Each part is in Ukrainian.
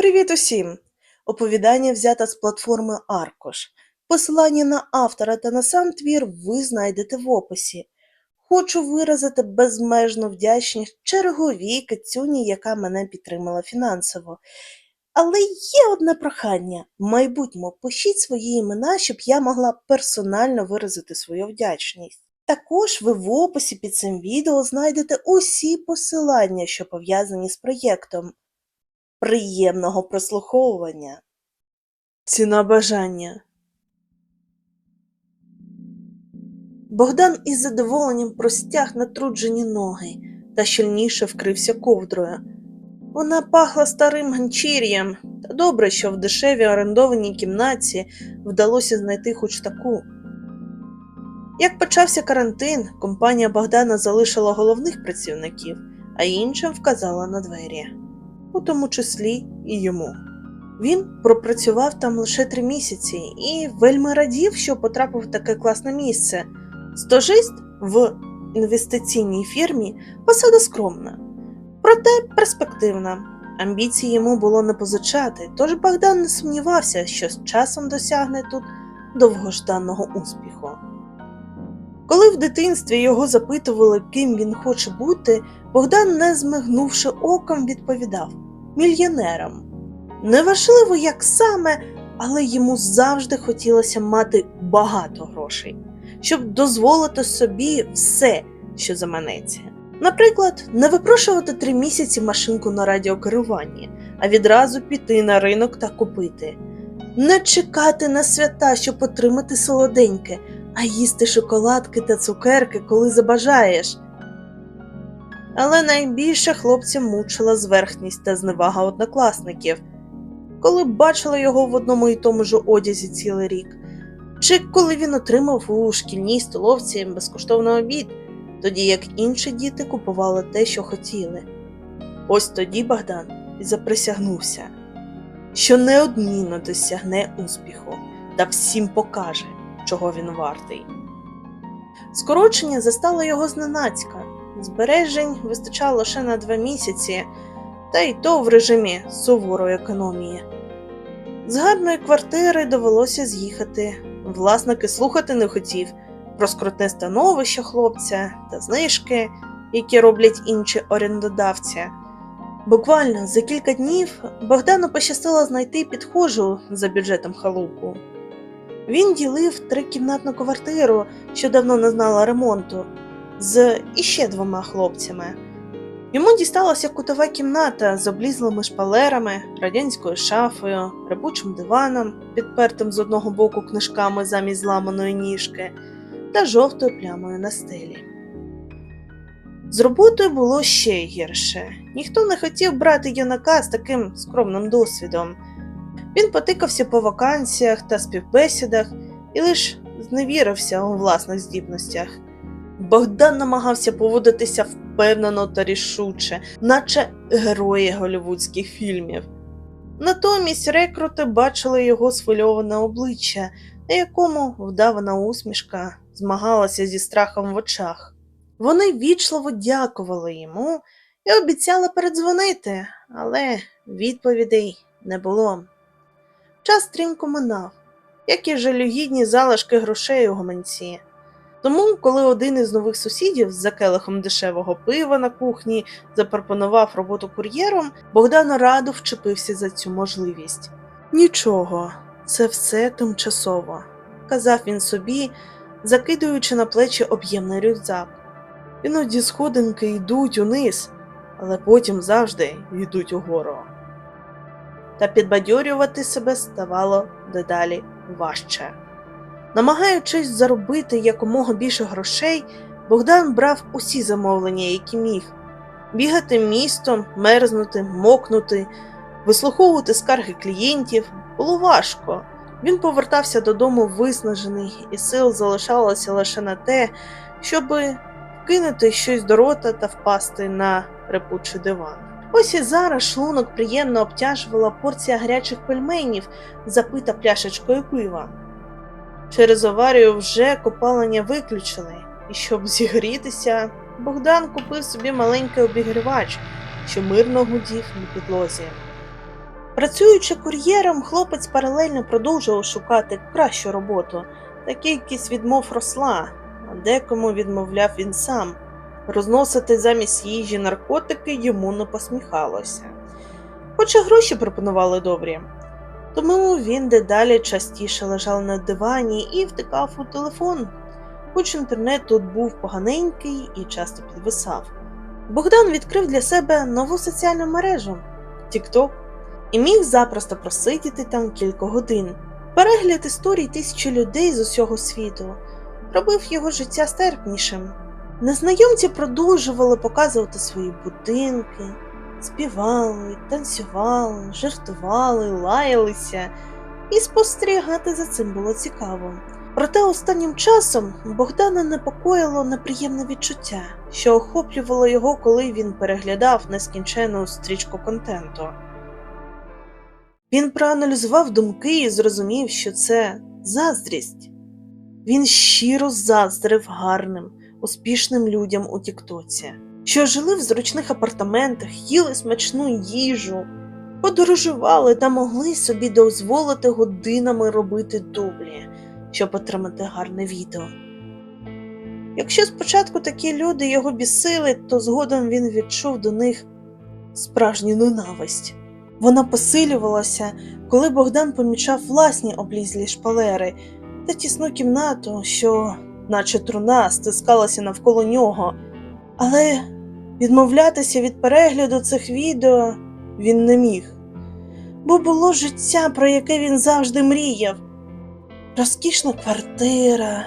Привіт усім! Оповідання взято з платформи Аркош. Посилання на автора та на сам твір ви знайдете в описі. Хочу виразити безмежну вдячність черговій кицюні, яка мене підтримала фінансово. Але є одне прохання: в майбутньому пишіть свої імена, щоб я могла персонально виразити свою вдячність. Також ви в описі під цим відео знайдете усі посилання, що пов'язані з проєктом. Приємного прослуховування. Ціна бажання. Богдан із задоволенням простяг натруджені ноги та щільніше вкрився ковдрою. Вона пахла старим ганчір'ям, та добре, що в дешевій орендованій кімнаті вдалося знайти хоч таку. Як почався карантин, компанія Богдана залишила головних працівників, а іншим вказала на двері у тому числі і йому. Він пропрацював там лише три місяці і вельми радів, що потрапив в таке класне місце. Стожист в інвестиційній фірмі посада скромна, проте перспективна. Амбіції йому було не позичати, тож Богдан не сумнівався, що з часом досягне тут довгожданого успіху. Коли в дитинстві його запитували, ким він хоче бути, Богдан, не змигнувши оком, відповідав мільйонером. Неважливо, як саме, але йому завжди хотілося мати багато грошей, щоб дозволити собі все, що заманеться. Наприклад, не випрошувати три місяці машинку на радіокеруванні, а відразу піти на ринок та купити, не чекати на свята, щоб отримати солоденьке, а їсти шоколадки та цукерки, коли забажаєш. Але найбільше хлопця мучила зверхність та зневага однокласників, коли бачили його в одному і тому ж одязі цілий рік, чи коли він отримав у шкільній столовці безкоштовний обід, тоді як інші діти купували те, що хотіли. Ось тоді Богдан заприсягнувся, що неодмінно досягне успіху та всім покаже, чого він вартий. Скорочення застало його зненацька. Збережень вистачало лише на два місяці, та й то в режимі суворої економії. З гарної квартири довелося з'їхати. Власник і слухати не хотів про скрутне становище хлопця та знижки, які роблять інші орендодавці. Буквально за кілька днів Богдану пощастило знайти підхожу за бюджетом халупу. Він ділив трикімнатну квартиру, що давно не знала ремонту з іще двома хлопцями. Йому дісталася кутова кімната з облізлими шпалерами, радянською шафою, рабочим диваном, підпертим з одного боку книжками замість зламаної ніжки, та жовтою плямою на стелі. З роботою було ще гірше. Ніхто не хотів брати юнака з таким скромним досвідом. Він потикався по вакансіях та співбесідах і лише зневірився у власних здібностях. Богдан намагався поводитися впевнено та рішуче, наче герої голівудських фільмів. Натомість рекрути бачили його схвильоване обличчя, на якому вдавана усмішка змагалася зі страхом в очах. Вони вічливо дякували йому і обіцяли передзвонити, але відповідей не було. Час стрімко минав, як і жалюгідні залишки грошей у гаманці. Тому, коли один із нових сусідів за келихом дешевого пива на кухні запропонував роботу кур'єром, Богдан радо вчепився за цю можливість. Нічого, це все тимчасово, казав він собі, закидуючи на плечі об'ємний рюкзак. Іноді сходинки йдуть униз, але потім завжди йдуть угору. Та підбадьорювати себе ставало дедалі важче. Намагаючись заробити якомога більше грошей, Богдан брав усі замовлення, які міг бігати містом, мерзнути, мокнути, вислуховувати скарги клієнтів було важко. Він повертався додому виснажений, і сил залишалося лише на те, щоб кинути щось до рота та впасти на репучий диван. Ось і зараз шлунок приємно обтяжувала порція гарячих пельменів, запита пляшечкою пива. Через аварію вже копалення виключили, і щоб зігрітися, Богдан купив собі маленький обігрівач, що мирно гудів на підлозі. Працюючи кур'єром, хлопець паралельно продовжував шукати кращу роботу, та кількість відмов росла, а декому відмовляв він сам. Розносити замість їжі наркотики йому не посміхалося. Хоча гроші пропонували добрі. Тому він дедалі частіше лежав на дивані і втикав у телефон, хоч інтернет тут був поганенький і часто підвисав. Богдан відкрив для себе нову соціальну мережу TikTok і міг запросто просидіти там кілька годин. Перегляд історій тисячі людей з усього світу робив його життя стерпнішим. Незнайомці продовжували показувати свої будинки, співали, танцювали, жартували, лаялися, і спостерігати за цим було цікаво. Проте останнім часом Богдана непокоїло неприємне відчуття, що охоплювало його, коли він переглядав нескінчену стрічку контенту. Він проаналізував думки і зрозумів, що це заздрість. Він щиро заздрив гарним, успішним людям у Тіктоці, що жили в зручних апартаментах, їли смачну їжу, подорожували та могли собі дозволити годинами робити дублі, щоб отримати гарне відео. Якщо спочатку такі люди його бісили, то згодом він відчув до них справжню ненависть. Вона посилювалася, коли Богдан помічав власні облізлі шпалери та тісну кімнату, що, наче труна, стискалася навколо нього. Але відмовлятися від перегляду цих відео він не міг, бо було життя, про яке він завжди мріяв. Розкішна квартира,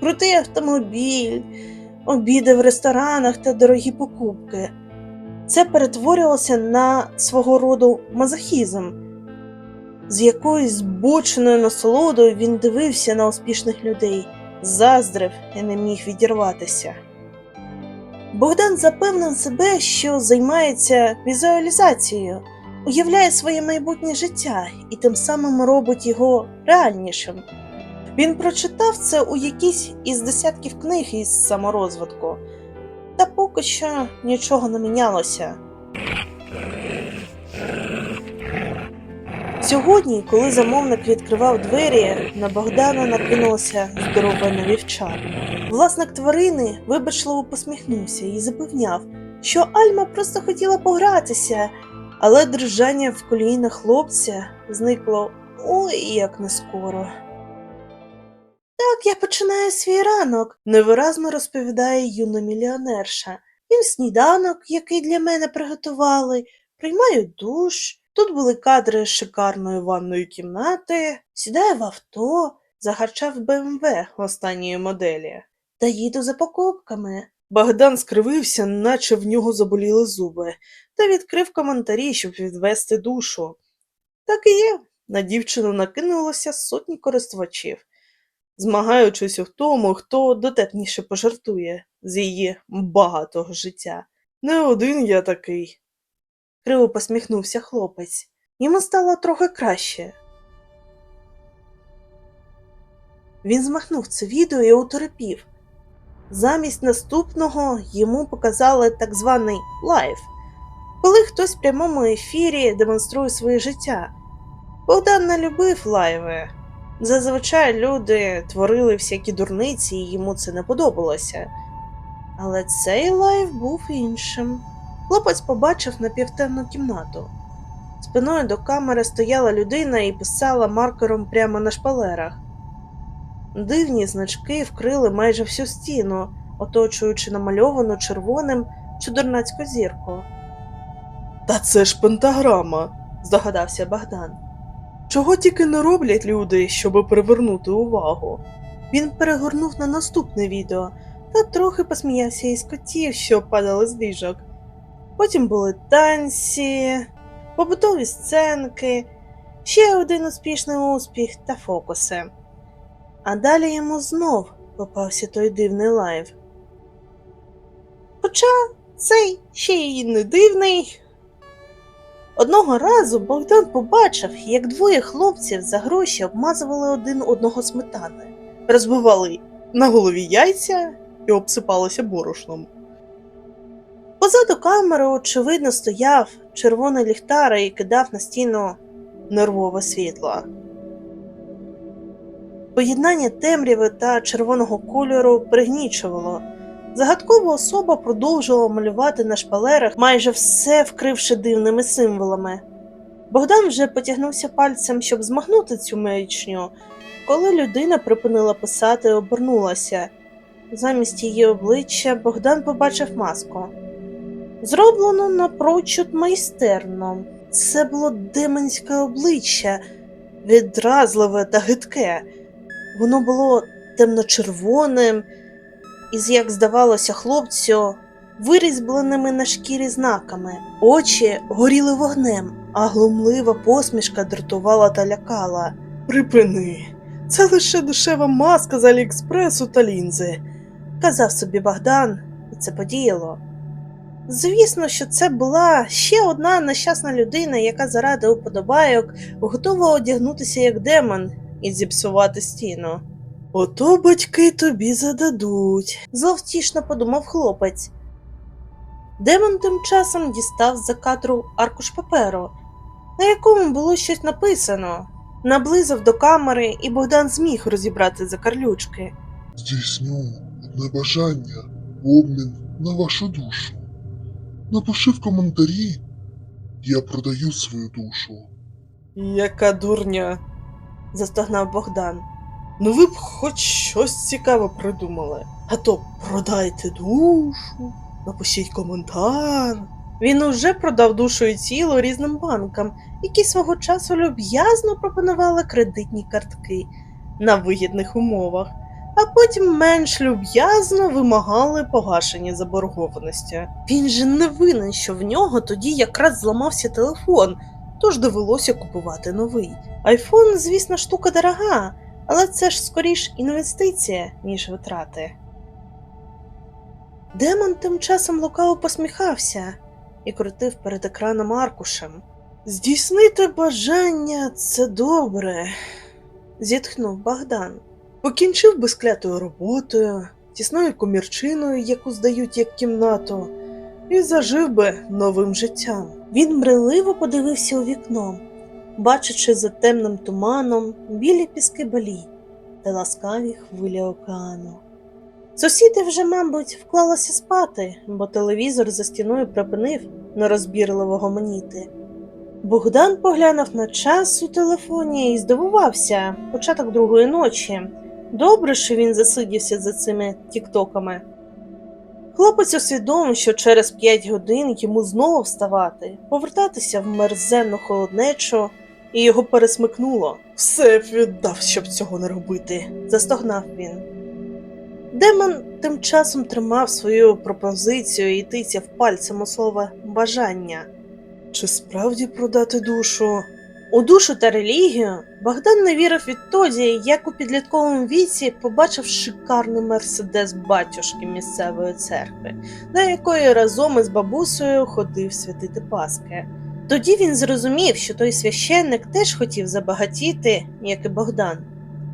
крутий автомобіль, обіди в ресторанах та дорогі покупки. Це перетворювалося на свого роду мазохізм. З якоюсь збоченою насолодою він дивився на успішних людей, заздрив і не міг відірватися. Богдан запевнив себе, що займається візуалізацією, уявляє своє майбутнє життя і тим самим робить його реальнішим. Він прочитав це у якійсь із десятків книг із саморозвитку, та поки що нічого не мінялося. Сьогодні, коли замовник відкривав двері, на Богдана накинулося здоровенна вівчар. Власник тварини вибачливо посміхнувся і запевняв, що Альма просто хотіла погратися, але дрижання в коліна хлопця зникло ой як не скоро. Так я починаю свій ранок, невиразно розповідає юна мільйонерша. Їм сніданок, який для мене приготували, приймаю душ. Тут були кадри з шикарної ванної кімнати, сідаю в авто, загарчав БМВ останньої моделі, та їду за покупками. Богдан скривився, наче в нього заболіли зуби, та відкрив коментарі, щоб відвести душу. Так і є. На дівчину накинулося сотні користувачів, змагаючись у тому, хто дотепніше пожартує з її багатого життя. Не один я такий. Криво посміхнувся хлопець. Йому стало трохи краще. Він змахнув це відео і уторопів. Замість наступного йому показали так званий лайв, коли хтось в прямому ефірі демонструє своє життя. Богдан не любив лайви. Зазвичай люди творили всякі дурниці, і йому це не подобалося. Але цей лайв був іншим. Хлопець побачив напівтемну кімнату. Спиною до камери стояла людина і писала маркером прямо на шпалерах. Дивні значки вкрили майже всю стіну, оточуючи намальовану червоним чудернацьку зірку. Та це ж пентаграма, здогадався Богдан. Чого тільки не роблять люди, щоб привернути увагу? Він перегорнув на наступне відео та трохи посміявся із котів, що падали з ліжок. Потім були танці, побутові сценки, ще один успішний успіх та фокуси. А далі йому знов попався той дивний лайв. Хоча цей ще й не дивний. Одного разу Богдан побачив, як двоє хлопців за гроші обмазували один одного сметани, розбивали на голові яйця і обсипалися борошном. Позаду камери, очевидно, стояв червоний ліхтар і кидав на стіну нервове світло. Поєднання темряви та червоного кольору пригнічувало. Загадкова особа продовжувала малювати на шпалерах, майже все вкривши дивними символами. Богдан вже потягнувся пальцем, щоб змагнути цю маячню, коли людина припинила писати і обернулася. Замість її обличчя Богдан побачив маску. Зроблено напрочуд майстерно. Це було демонське обличчя, відразливе та гидке. Воно було темно-червоним, із, як здавалося, хлопцю, вирізбленими на шкірі знаками. Очі горіли вогнем, а глумлива посмішка дратувала та лякала. Припини, це лише дешева маска з Аліекспресу та лінзи, казав собі Богдан, і це подіяло. Звісно, що це була ще одна нещасна людина, яка заради уподобайок готова одягнутися як демон і зіпсувати стіну. Ото батьки тобі зададуть, зловтішно подумав хлопець. Демон тим часом дістав з-за кадру аркуш паперу, на якому було щось написано, наблизив до камери, і Богдан зміг розібрати закарлючки. Здійсню одне бажання обмін на вашу душу. Напиши в коментарі, я продаю свою душу. Яка дурня, застогнав Богдан. Ну ви б хоч щось цікаве придумали. А то продайте душу, напишіть коментар. Він уже продав душу і тіло різним банкам, які свого часу люб'язно пропонували кредитні картки на вигідних умовах, а потім менш люб'язно вимагали погашення заборгованості. Він же не винен, що в нього тоді якраз зламався телефон, тож довелося купувати новий. Айфон, звісно, штука дорога, але це ж скоріш інвестиція, ніж витрати. Демон тим часом лукаво посміхався і крутив перед екраном аркушем. Здійснити бажання це добре, зітхнув Богдан. Покінчив би з клятою роботою, тісною комірчиною, яку здають як кімнату, і зажив би новим життям. Він мрийливо подивився у вікно, бачачи за темним туманом білі піски балі та ласкаві хвилі океану. Сусіди вже, мабуть, вклалися спати, бо телевізор за стіною припинив нерозбірливо гомоніти. Богдан поглянув на час у телефоні і здивувався початок другої ночі. Добре, що він засидівся за цими тіктоками. Хлопець усвідомив, що через п'ять годин йому знову вставати, повертатися в мерзенну холоднечу, і його пересмикнуло. Все віддав, щоб цього не робити, застогнав він. Демон тим часом тримав свою пропозицію і тицяв пальцем у слово бажання. Чи справді продати душу? У душу та релігію Богдан не вірив відтоді, як у підлітковому віці побачив шикарний мерседес батюшки місцевої церкви, на якої разом із бабусею ходив святити Паски. Тоді він зрозумів, що той священник теж хотів забагатіти, як і Богдан,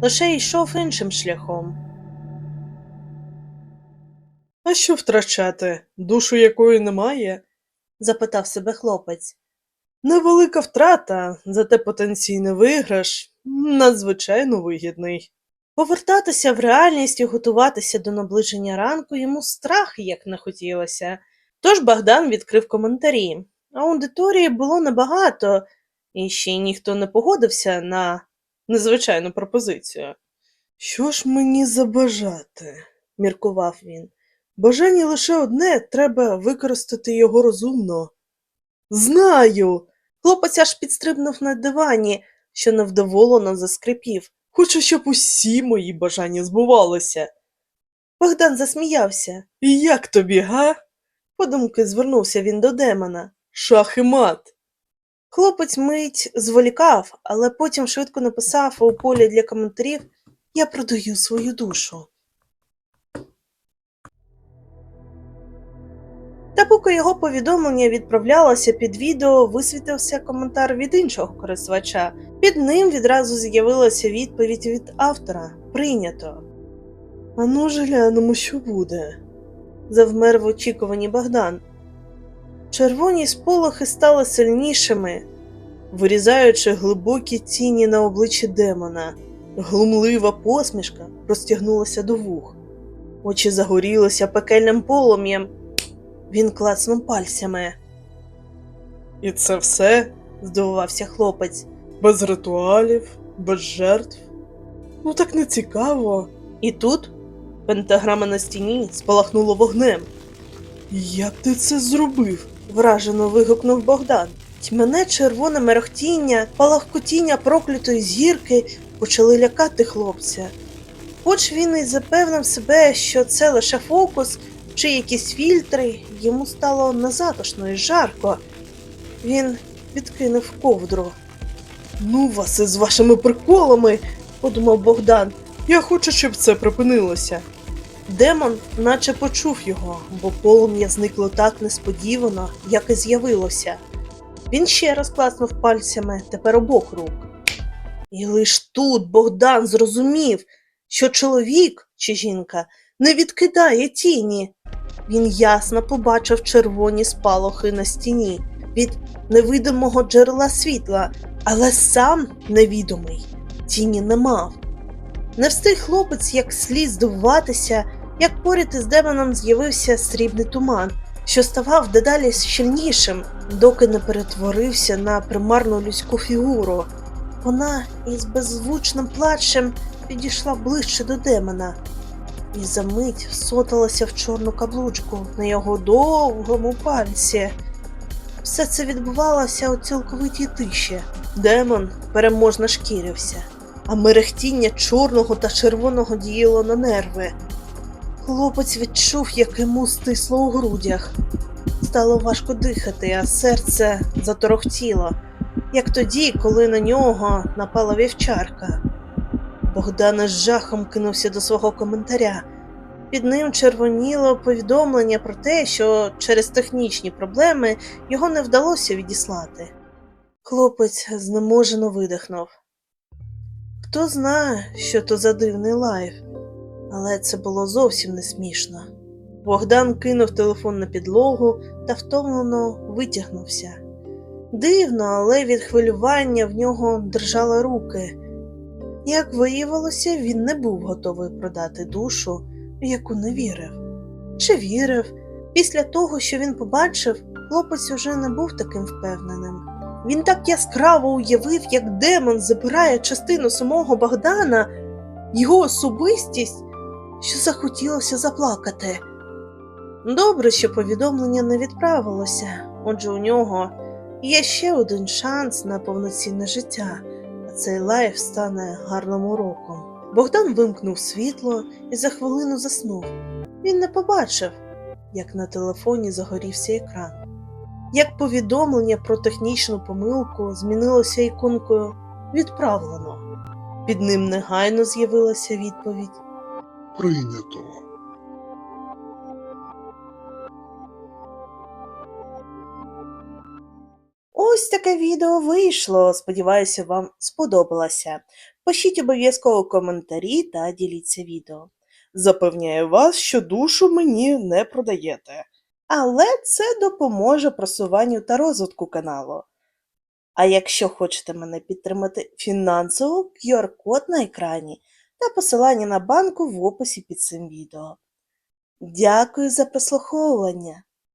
лише йшов іншим шляхом. А що втрачати? Душу якої немає? запитав себе хлопець. Невелика втрата, зате потенційний виграш надзвичайно вигідний. Повертатися в реальність і готуватися до наближення ранку йому страх як не хотілося. Тож Богдан відкрив коментарі. Аудиторії було небагато, і ще ніхто не погодився на незвичайну пропозицію. Що ж мені забажати? міркував він. Бажання лише одне, треба використати його розумно. Знаю. Хлопець аж підстрибнув на дивані, що невдоволено заскрипів. Хочу, щоб усі мої бажання збувалися. Богдан засміявся. І як тобі, га? Подумки звернувся він до демона. Шах і мат. Хлопець мить зволікав, але потім швидко написав у полі для коментарів Я продаю свою душу. Та поки його повідомлення відправлялося під відео, висвітився коментар від іншого користувача. Під ним відразу з'явилася відповідь від автора Прийнято. Ану ж глянемо, що буде. завмер в очікуванні Богдан. Червоні сполохи стали сильнішими. вирізаючи глибокі тіні на обличчі демона. Глумлива посмішка розтягнулася до вух. Очі загорілися пекельним полум'ям. Він клацнув пальцями. І це все? здивувався хлопець. Без ритуалів, без жертв. Ну так не цікаво. І тут пентаграма на стіні спалахнула вогнем. Як ти це зробив? вражено вигукнув Богдан. Тьмяне червоне мерехтіння, палахкотіння проклятої зірки почали лякати хлопця. Хоч він і запевнив себе, що це лише фокус чи якісь фільтри, йому стало незатишно і жарко. Він відкинув ковдру. Ну, вас із вашими приколами, подумав Богдан. Я хочу, щоб це припинилося. Демон наче почув його, бо полум'я зникло так несподівано, як і з'явилося. Він ще раз класнув пальцями, тепер обох рук. І лиш тут Богдан зрозумів, що чоловік чи жінка не відкидає тіні. Він ясно побачив червоні спалахи на стіні від невидимого джерела світла, але сам невідомий тіні не мав. Не встиг хлопець як слід здивуватися, як поряд із демоном з'явився срібний туман, що ставав дедалі щільнішим, доки не перетворився на примарну людську фігуру. Вона із беззвучним плачем підійшла ближче до демона і за мить всоталася в чорну каблучку на його довгому пальці. Все це відбувалося у цілковитій тиші. Демон переможно шкірився, а мерехтіння чорного та червоного діяло на нерви. Хлопець відчув, як йому стисло у грудях. Стало важко дихати, а серце заторохтіло, як тоді, коли на нього напала вівчарка. Богдан із жахом кинувся до свого коментаря. Під ним червоніло повідомлення про те, що через технічні проблеми його не вдалося відіслати. Хлопець знеможено видихнув. Хто знає, що то за дивний лайф, але це було зовсім не смішно. Богдан кинув телефон на підлогу та втомлено витягнувся. Дивно, але від хвилювання в нього держали руки. Як виявилося, він не був готовий продати душу, в яку не вірив. Чи вірив? Після того, що він побачив, хлопець уже не був таким впевненим. Він так яскраво уявив, як демон забирає частину самого Богдана, його особистість, що захотілося заплакати. Добре, що повідомлення не відправилося, отже, у нього є ще один шанс на повноцінне життя, цей лайф стане гарним уроком. Богдан вимкнув світло і за хвилину заснув. Він не побачив, як на телефоні загорівся екран. Як повідомлення про технічну помилку змінилося іконкою відправлено. Під ним негайно з'явилася відповідь. Прийнято. Ось таке відео вийшло. Сподіваюся, вам сподобалося. Пишіть обов'язково коментарі та діліться відео. Запевняю вас, що душу мені не продаєте. Але це допоможе просуванню та розвитку каналу. А якщо хочете мене підтримати фінансово, QR-код на екрані та посилання на банку в описі під цим відео. Дякую за прослуховування!